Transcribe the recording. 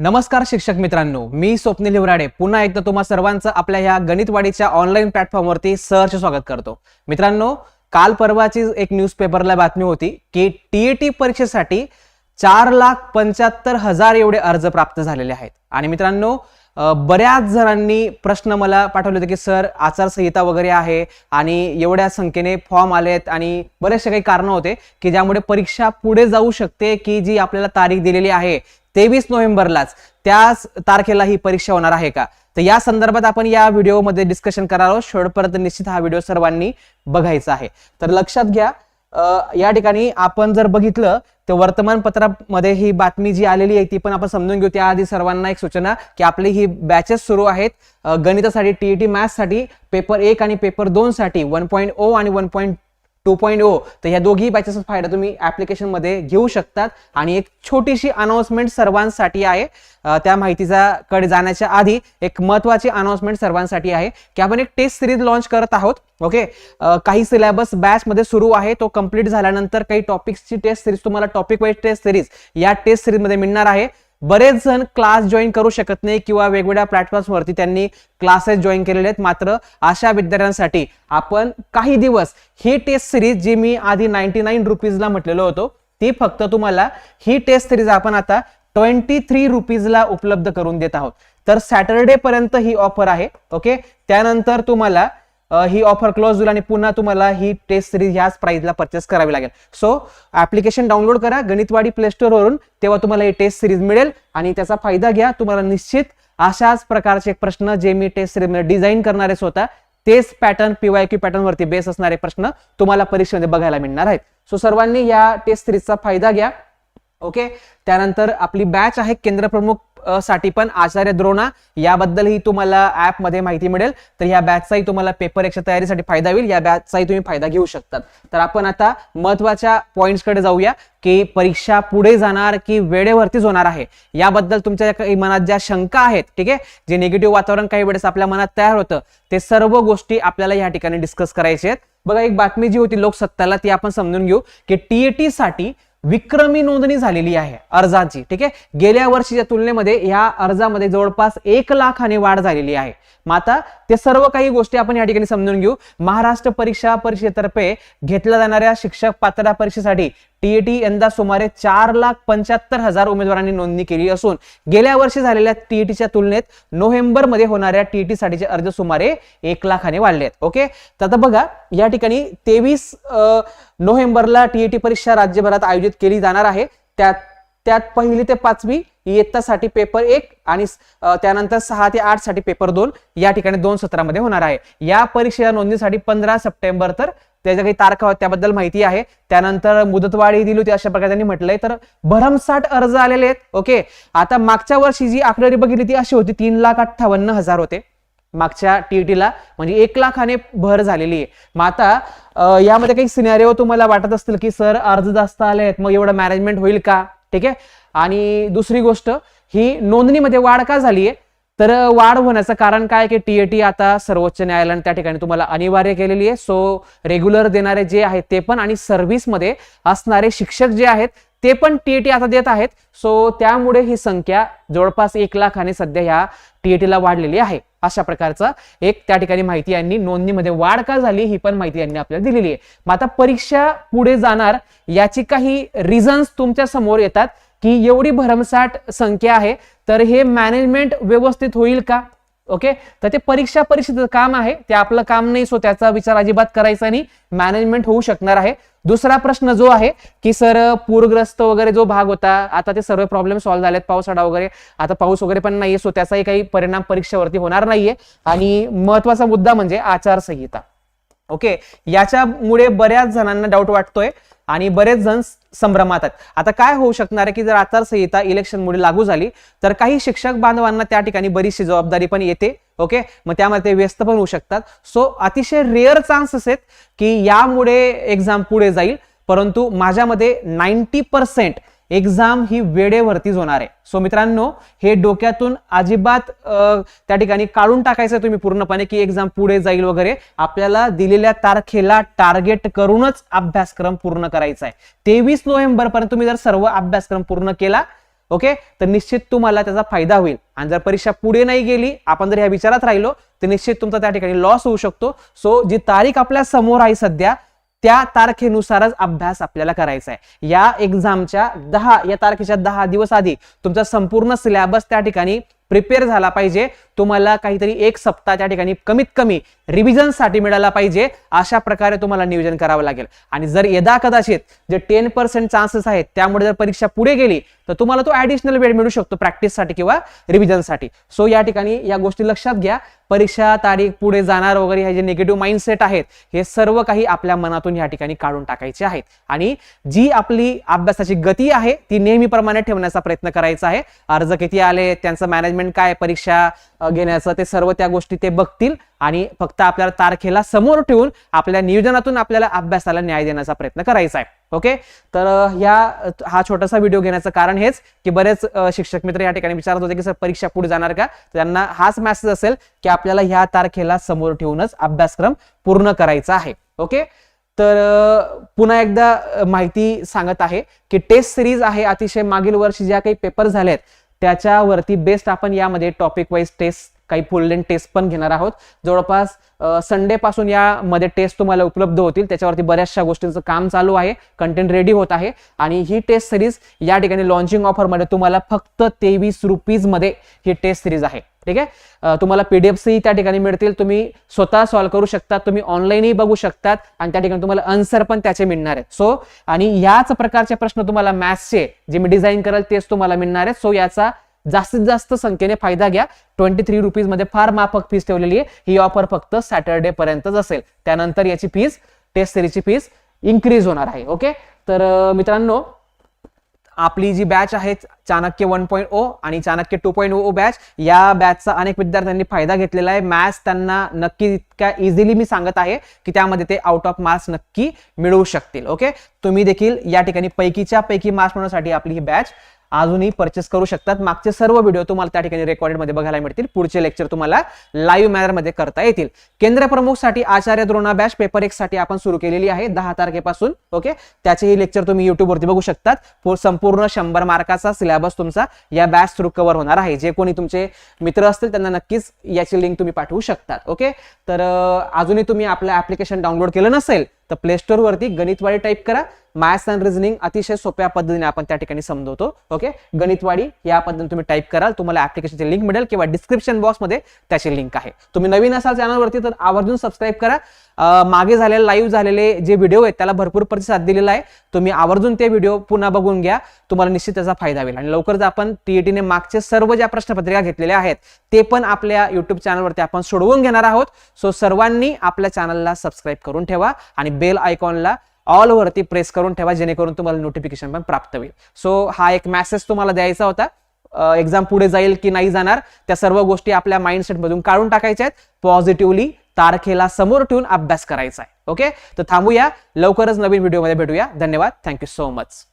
नमस्कार शिक्षक मित्रांनो मी स्वप्नील हिवराडे. पुन्हा एकदा तुम्हा सर्वांचं आपल्या ह्या गणितवाडीच्या ऑनलाईन प्लॅटफॉर्मवरती सहर्ष स्वागत करतो. मित्रांनो काल परवाची एक न्यूजपेपरला बातमी होती की टीएटी परीक्षेसाठी चार लाख पंच्याहत्तर हजार एवढे अर्ज प्राप्त झालेले आहेत. आणि मित्रांनो बऱ्याच जणांनी प्रश्न मला पाठवले होते की सर आचारसंहिता वगैरे आहे आणि एवढ्या संख्येने फॉर्म आलेत आणि बरेचसे काही कारणं होते की ज्यामुळे परीक्षा पुढे जाऊ शकते की जी आपल्याला तारीख दिलेली आहे तेवीस नोव्हेंबरलाच. त्याच तारखेला ही परीक्षा होणार आहे का? तर या संदर्भात आपण या व्हिडिओमध्ये डिस्कशन करणार आहोत. शेवटपर्यंत निश्चित हा व्हिडिओ सर्वांनी बघायचा आहे. तर लक्षात घ्या या ठिकाणी आपण जर बघितलं तर वर्तमानपत्रामध्ये ही बातमी जी आलेली आहे ती पण आपण समजून घेऊ. त्याआधी सर्वांना एक सूचना की आपली ही बॅचेस सुरू आहेत. अ, गणितासाठी टीईटी मॅथ्ससाठी पेपर एक आणि पेपर दोनसाठी वन पॉईंट ओ आणि one point two point O. तर ह्या दोघी बॅचेसचा फायदा तुम्ही ऍप्लिकेशनमध्ये घेऊ शकतात. आणि एक छोटीशी अनाउन्समेंट सर्वांसाठी आहे. त्या माहितीचा कडे जाण्याच्या आधी एक महत्वाची अनाउन्समेंट सर्वांसाठी आहे की आपण एक टेस्ट सिरीज लॉन्च करत आहोत. ओके काही सिलेबस बॅच मध्ये सुरू आहे. तो कंप्लीट झाल्यानंतर काही टॉपिक्सची टेस्ट सिरीज तुम्हाला टॉपिक वाईज टेस्ट सिरीज या टेस्ट सिरीजमध्ये मिळणार आहे. बरेच जण क्लास जॉईन करू शकत नाही किंवा वेगवेगळ्या प्लॅटफॉर्म्सवरती त्यांनी क्लासेस जॉईन केलेले आहेत. मात्र अशा विद्यार्थ्यांसाठी आपण काही दिवस ही टेस्ट सिरीज जी मी आधी नाईन्टी नाईन रुपीजला म्हटलेलो होतो ती फक्त तुम्हाला ही टेस्ट सिरीज आपण आता ट्वेंटी थ्री रुपीजला उपलब्ध करून देत आहोत. तर सॅटर्डे पर्यंत ही ऑफर आहे ओके त्यानंतर तुम्हाला ही ऑफर क्लोज होईल आणि पुन्हा तुम्हाला ही टेस्ट सिरीज ह्याच प्राइसला परचेस करावी लागेल. सो ऍप्लिकेशन डाउनलोड करा गणितवाडी प्ले वरून तेव्हा तुम्हाला ही टेस्ट सिरीज मिळेल आणि त्याचा फायदा घ्या. तुम्हाला निश्चित अशाच प्रकारचे प्रश्न जे मी टेस्ट सिरीजमध्ये डिझाईन करणारे स्वतः तेच pattern P Y Q pattern वरती बेस असणारे प्रश्न तुम्हाला परीक्षेमध्ये बघायला मिळणार आहेत. सो सर्वांनी या टेस्ट सिरीजचा फायदा घ्या. ओके त्यानंतर आपली बॅच आहे केंद्रप्रमुख साठी पण आचार्य द्रोणा याबद्दलही तुम्हाला ऍपमध्ये माहिती मिळेल. तर या बॅचचाही तुम्हाला पेपर एकच्या तयारीसाठी फायदा होईल. या बॅचचाही तुम्ही फायदा घेऊ शकतात. तर आपण आता महत्त्वाच्या पॉईंट्सकडे जाऊया की परीक्षा पुढे जाणार की वेळेवरतीच होणार आहे? याबद्दल तुमच्या काही मनात ज्या शंका आहेत ठीक आहे? जे निगेटिव्ह वातावरण काही वेळेस आपल्या मनात तयार होतं ते सर्व गोष्टी आपल्याला या ठिकाणी डिस्कस करायचे आहेत. बघा एक बातमी जी होती लोकसत्ताला ती आपण समजून घेऊ की टीएटी साठी विक्रमी नोंदणी झालेली आहे अर्जाची ठीक आहे? गेल्या वर्षीच्या तुलनेमध्ये या अर्जामध्ये जवळपास एक लाखाने वाढ झालेली आहे. मग आता ते सर्व काही गोष्टी आपण या ठिकाणी समजून घेऊ. महाराष्ट्र परीक्षा परिषदेतर्फे घेतल्या जाणाऱ्या शिक्षक पात्रता परीक्षेसाठी टीएटी यंदा सुमारे चार लाख पंच्याहत्तर हजार उमेदवारांनी नोंदणी केली असून गेल्या वर्षी झालेल्या टीएटीच्या तुलनेत नोव्हेंबरमध्ये होणाऱ्या टीईटी साठीचे अर्ज सुमारे एक लाखाने वाढले आहेत ओके? तर आता बघा या ठिकाणी तेवीस नोव्हेंबरला टीईटी परीक्षा राज्यभरात आयोजित केली जाणार आहे. त्यात त्यात पहिली ते पाचवी इयत्तासाठी पेपर एक आणि त्यानंतर सहा ते आठसाठी पेपर दोन या ठिकाणी दोन सत्रामध्ये होणार आहे. या परीक्षेच्या नोंदणीसाठी पंधरा सप्टेंबर तर त्याच्या काही तारखा त्याबद्दल माहिती आहे. त्यानंतर मुदतवाढी दिली होती अशा प्रकारे त्यांनी म्हटलंय. तर भरमसाठ अर्ज आलेले आहेत. ओके. आता मागच्या वर्षी जी आकडेवारी बघितली ती अशी होती तीन लाख अठ्ठावन्न हजार होते. मागच्या टीईटीला म्हणजे एक लाखाने भर झालेली आहे. मग आता यामध्ये काही सिनेरिओ तुम्हाला वाटत असतील की सर अर्ज जास्त आले आहेत मग एवढं मॅनेजमेंट होईल का? ठीक आहे. आणि दुसरी गोष्ट ही नोंदणीमध्ये वाढ का झाली आहे? तर वाढ होण्याचं कारण काय की टीएटी आता सर्वोच्च न्यायालयाने त्या ठिकाणी तुम्हाला अनिवार्य केलेली आहे. सो रेग्युलर देणारे जे आहेत ते पण आणि सर्व्हिसमध्ये असणारे शिक्षक जे आहेत ते पण टीएटी आता देत आहेत. सो त्यामुळे ही संख्या जवळपास एक लाखाने सध्या ह्या टीएटीला वाढलेली आहे. अशा प्रकारचा एक त्या ठिकाणी माहिती यांनी नोंदणीमध्ये वाढ का झाली ही पण माहिती यांनी आपल्याला दिलेली आहे. मग आता परीक्षा पुढे जाणार याची काही रिझन्स तुमच्यासमोर येतात. की एवढी भरमसाठ संख्या आहे तर हे मॅनेजमेंट व्यवस्थित होईल का? ओके तर ते परीक्षा परिषदेचं काम आहे ते आपलं काम नाही सो त्याचा विचार अजिबात करायचा नाही. मॅनेजमेंट होऊ शकणार आहे. दुसरा प्रश्न जो आहे की सर पूरग्रस्त वगैरे जो भाग होता आता ते सर्व प्रॉब्लेम सॉल्व्ह झालेत पावसाळा वगैरे. आता पाऊस वगैरे पण नाहीये सो त्याचाही काही परिणाम परीक्षेवरती होणार नाहीये. आणि महत्त्वाचा मुद्दा म्हणजे आचारसंहिता. ओके याच्यामुळे बऱ्याच जणांना डाऊट वाटतोय. आणि बरेच जण संभ्रमात आहेत. आता काय होऊ शकणार आहे की जर आचारसंहिता इलेक्शनमुळे लागू झाली तर काही शिक्षक बांधवांना त्या ठिकाणी बरीचशी जबाबदारी पण येते ओके मग त्यामध्ये ते व्यस्त पण होऊ शकतात. सो अतिशय रेअर चान्सेस आहेत की यामुळे एक्झाम पुढे जाईल परंतु माझ्यामध्ये नाईन्टी पर्सेंट एक्झाम ही वेळेवरतीच होणार आहे. सो मित्रांनो हे डोक्यातून अजिबात त्या ठिकाणी काढून टाकायचं तुम्ही पूर्णपणे की एक्झाम पुढे जाईल वगैरे. आपल्याला दिलेल्या तारखेला टार्गेट करूनच अभ्यासक्रम पूर्ण करायचा आहे तेवीस नोव्हेंबर पर्यंत तुम्ही जर सर्व अभ्यासक्रम पूर्ण केला ओके तर निश्चित तुम्हाला त्याचा फायदा होईल. आणि जर परीक्षा पुढे नाही गेली आपण जर ह्या विचारात राहिलो तर निश्चित तुमचा त्या ठिकाणी लॉस होऊ शकतो. सो जी तारीख आपल्यासमोर आहे सध्या त्या तारखेनुसारच अभ्यास आपल्याला करायचा आहे. या एक्झामच्या दहा या तारखेच्या दहा दिवस आधी तुमचा संपूर्ण सिलेबस त्या ठिकाणी प्रिपेअर झाला पाहिजे. तुम्हाला काहीतरी एक सप्ताह त्या ठिकाणी कमीत कमी रिव्हिजनसाठी मिळाला पाहिजे. अशा प्रकारे तुम्हाला नियोजन करावं लागेल. आणि जर यदा कदाचित जे टेन पर्सेंट चान्सेस आहेत त्यामुळे जर परीक्षा पुढे गेली तर तुम्हाला तो ऍडिशनल वेळ मिळू शकतो प्रॅक्टिससाठी किंवा रिव्हिजनसाठी सो या ठिकाणी या गोष्टी लक्षात घ्या. परीक्षा तारीख पुढे जाणार वगैरे हे जे निगेटिव्ह माइंडसेट आहेत हे सर्व काही आपल्या मनातून या ठिकाणी काढून टाकायचे आहेत. आणि जी आपली अभ्यासाची गती आहे ती नेहमीप्रमाणे ठेवण्याचा प्रयत्न करायचा आहे. अर्ज किती आले त्यांचं मॅनेजमेंट काय परीक्षा घेण्याचं ते सर्व त्या गोष्टी ते बघतील. आणि फक्त आपल्याला तारखेला समोर ठेवून आपल्या नियोजनातून आपल्याला अभ्यासाला न्याय देण्याचा प्रयत्न करायचा आहे. ओके? तर ह्या हा छोटासा व्हिडिओ घेण्याचं कारण हेच की बरेच शिक्षक मित्र या ठिकाणी विचारत होते की सर परीक्षा पुढे जाणार का? त्यांना हाच मेसेज असेल की आपल्याला ह्या तारखेला समोर ठेवूनच अभ्यासक्रम पूर्ण करायचा आहे. ओके? तर पुन्हा एकदा माहिती सांगत आहे की टेस्ट सिरीज आहे अतिशय मागील वर्षी ज्या काही पेपर झालेत त्याच्यावरती बेस्ट आपण यामध्ये टॉपिक वाईज टेस्ट काही फुल लेंथ टेस्ट पण घेणार आहोत. जवळपास संडे पासून यामध्ये टेस्ट तुम्हाला उपलब्ध होतील. त्याच्यावरती बऱ्याचशा गोष्टींचं काम चालू आहे. कंटेंट रेडी होत आहे. आणि ही टेस्ट सिरीज या ठिकाणी लॉन्चिंग ऑफरमध्ये तुम्हाला फक्त तेवीस रुपीजमध्ये ही टेस्ट सिरीज आहे. ठीक आहे? तुम्हाला पीडीएफसी त्या ठिकाणी मिळतील. तुम्ही स्वतः सॉल्व्ह करू शकता तुम्ही ऑनलाईनही बघू शकतात. आणि त्या ठिकाणी तुम्हाला आन्सर पण त्याचे मिळणार आहेत. सो आणि याच प्रकारचे प्रश्न तुम्हाला मॅथ्सचे जे मी डिझाईन कराल तेच तुम्हाला मिळणार आहेत. सो याचा जास्तीत जास्त संख्येने फायदा घ्या. ट्वेंटी थ्री रुपीजमध्ये फार माफक फीस ठेवलेली आहे. ही ऑफर फक्त सॅटर्डे पर्यंतच असेल. त्यानंतर याची फीस टेस्ट सिरीजची फीस इन्क्रीज होणार आहे. ओके तर मित्रांनो आपली जी बॅच आहे चाणक्य वन पॉईंट ओ आणि Chanakya two point O batch या बॅचचा अनेक विद्यार्थ्यांनी फायदा घेतलेला आहे. मॅथ्स त्यांना नक्की इतक्या इझिली मी सांगत आहे की त्यामध्ये ते आउट ऑफ मार्क्स नक्की मिळवू शकतील. ओके तुम्ही देखील या ठिकाणी पैकीच्या पैकी मार्क्स मिळवण्यासाठी आपली ही बॅच अजूनही परचेस करू शकतात. मागचे सर्व व्हिडिओ तुम्हाला त्या ठिकाणी रेकॉर्डेडमध्ये बघायला मिळतील. पुढचे लेक्चर तुम्हाला लाईव्ह मॅनरमध्ये करता येतील. केंद्र प्रमुखसाठी आचार्य द्रोणा बॅच पेपर एक साठी आपण सुरू केलेली आहे. दहा तारखेपासून ओके त्याचेही लेक्चर तुम्ही युट्यूबवरती बघू शकतात. संपूर्ण शंभर मार्काचा सिलेबस तुमचा या बॅच थ्रू कव्हर होणार आहे. जे कोणी तुमचे मित्र असतील त्यांना नक्कीच याची लिंक तुम्ही पाठवू शकतात ओके तर अजूनही तुम्ही आपलं ऍप्लिकेशन डाउनलोड केलं नसेल तर प्ले स्टोर वरती गणितवाडी टाईप करा. मॅथ्स अँड रिझनिंग अतिशय सोप्या पद्धतीने आपण त्या ठिकाणी समजवतो. ओके गणितवाडी या पद्धतीने तुम्ही टाईप कराल. तुम्हाला ऍप्लिकेशनची लिंक मिळेल किंवा डिस्क्रिप्शन बॉक्समध्ये त्याची लिंक आहे. तुम्ही नवीन असाल चॅनलवरती तर आवर्जून सबस्क्राईब करा. मागे झालेले लाईव्ह झालेले जे व्हिडिओ आहेत त्याला भरपूर प्रतिसाद दिलेला आहे. तुम्ही आवर्जून ते व्हिडिओ पुन्हा बघून घ्या. तुम्हाला निश्चित त्याचा फायदा होईल. आणि लवकरच आपण टीईटीने मागचे सर्व ज्या प्रश्नपत्रिका घेतलेल्या आहेत ते पण आपल्या युट्यूब चॅनलवरती आपण सोडवून घेणार आहोत. सो सर्वांनी आपल्या चॅनलला सबस्क्राईब करून ठेवा आणि बेल आयकॉनला ऑलवरती प्रेस करून ठेवा जेणेकरून तुम्हाला नोटिफिकेशन पण प्राप्त होईल. सो हा एक मेसेज तुम्हाला द्यायचा होता. एक्झाम पुढे जाईल की नाही जाणार त्या सर्व गोष्टी आपल्या माइंडसेटमधून काढून टाकायच्या आहेत. पॉझिटिव्हली तारखेला समोर ठेवून अभ्यास करायचा आहे. ओके तर थांबूया. लवकरच नवीन व्हिडिओमध्ये भेटूया. धन्यवाद. Thank you so much